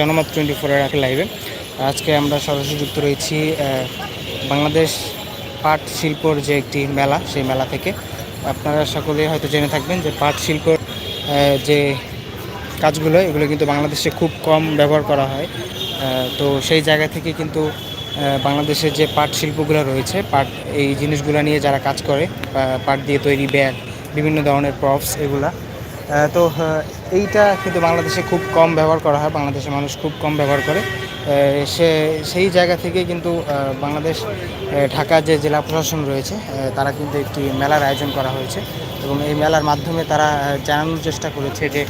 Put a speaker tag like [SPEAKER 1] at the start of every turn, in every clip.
[SPEAKER 1] জনমত টোয়েন্টি ফোরের একটা লাইভে আজকে আমরা সরাসরি যুক্ত রয়েছি বাংলাদেশ পাট শিল্পর যে একটি মেলা, সেই মেলা থেকে। আপনারা সকলে হয়তো জেনে থাকবেন যে পাট শিল্পর যে কাজগুলো, এগুলো কিন্তু বাংলাদেশে খুব কম ব্যবহার করা হয়। তো সেই জায়গা থেকে কিন্তু বাংলাদেশের যে পাট শিল্পগুলো রয়েছে, পাট, এই জিনিসগুলো নিয়ে যারা কাজ করে পাট দিয়ে তৈরি ব্যাগ, বিভিন্ন ধরনের প্রপস এগুলা তো এইটা কিন্তু বাংলাদেশে খুব কম ব্যবহার করা হয়, বাংলাদেশের মানুষ খুব কম ব্যবহার করে। সে, সেই জায়গা থেকে কিন্তু বাংলাদেশ ঢাকা যে জেলা প্রশাসন রয়েছে তারা কিন্তু একটি মেলার আয়োজন করা হয়েছে এবং এই মেলার মাধ্যমে তারা জানানোর চেষ্টা করেছে যে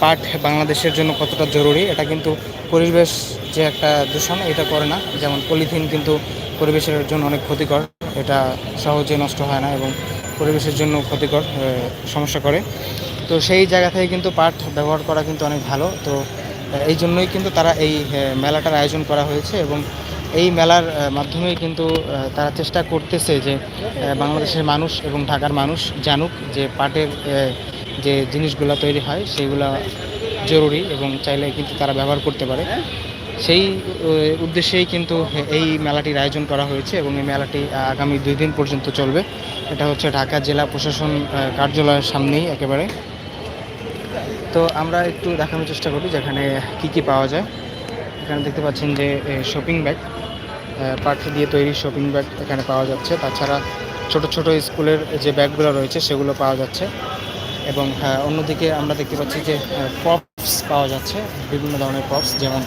[SPEAKER 1] পাট বাংলাদেশের জন্য কতটা জরুরি। এটা কিন্তু পরিবেশ যে একটা দূষণ, এটা করে না। যেমন পলিথিন কিন্তু পরিবেশের জন্য অনেক ক্ষতিকর। এটা সহজে নষ্ট হয় না এবং পরিবেশের জন্য ক্ষতিকর সমস্যা করে। তো সেই জায়গা থেকে কিন্তু পাট ব্যবহার করা কিন্তু অনেক ভালো। তো এই জন্যই কিন্তু তারা এই মেলাটার আয়োজন করা হয়েছে এবং এই মেলার মাধ্যমেই কিন্তু তারা চেষ্টা করতেছে যে বাংলাদেশের মানুষ এবং ঢাকার মানুষ জানুক যে পাটের যে জিনিসগুলো তৈরি হয় সেগুলো জরুরি এবং চাইলে কিন্তু তারা ব্যবহার করতে পারে। সেই উদ্দেশ্যেই কিন্তু এই মেলাটির আয়োজন করা হয়েছে এবং এই মেলাটি আগামী দুই দিন পর্যন্ত চলবে। এটা হচ্ছে ঢাকা জেলা প্রশাসন কার্যালয়ের সামনেই একেবারে। তো আমরা একটু দেখানোর চেষ্টা করি যেখানে কি কি পাওয়া যায়। এখানে দেখতে পাচ্ছেন যে শপিং ব্যাগ পাট দিয়ে তৈরি শপিং ব্যাগ এখানে পাওয়া যাচ্ছে। তাছাড়া ছোট ছোট স্কুলের যে ব্যাগগুলো রয়েছে সেগুলো পাওয়া যাচ্ছে। এবং হ্যাঁ, অন্যদিকে আমরা দেখতে পাচ্ছি যে পপস পাওয়া যাচ্ছে বিভিন্ন ধরনের পপস যেমন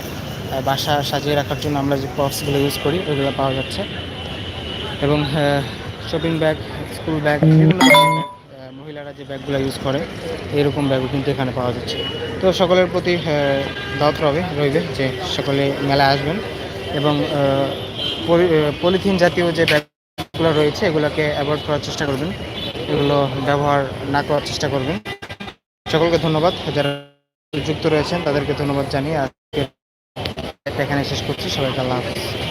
[SPEAKER 1] বাসা সাজিয়ে রাখার জন্য আমরা যে পপসগুলো ইউজ করি ওইগুলো পাওয়া যাচ্ছে। এবং শপিং ব্যাগ স্কুল ব্যাগ বিভিন্ন ধরনের যে ব্যাগগুলো ইউজ করে, এরকম ব্যাগও কিন্তু এখানে পাওয়া যাচ্ছে। তো সকলের প্রতি দাওয়াত রবে, রইবে যে সকলে মেলায় আসবেন এবং পলিথিন জাতীয় যে ব্যাগগুলো রয়েছে, এগুলোকে অ্যাভয়েড করার চেষ্টা করবেন। এগুলো ব্যবহার না করার চেষ্টা করবেন। সকলকে ধন্যবাদ। যারা যুক্ত রয়েছেন, তাদেরকে ধন্যবাদ জানিয়ে আজকে এখানে শেষ করছি। সবাইকে আল্লাহ হাফিজ।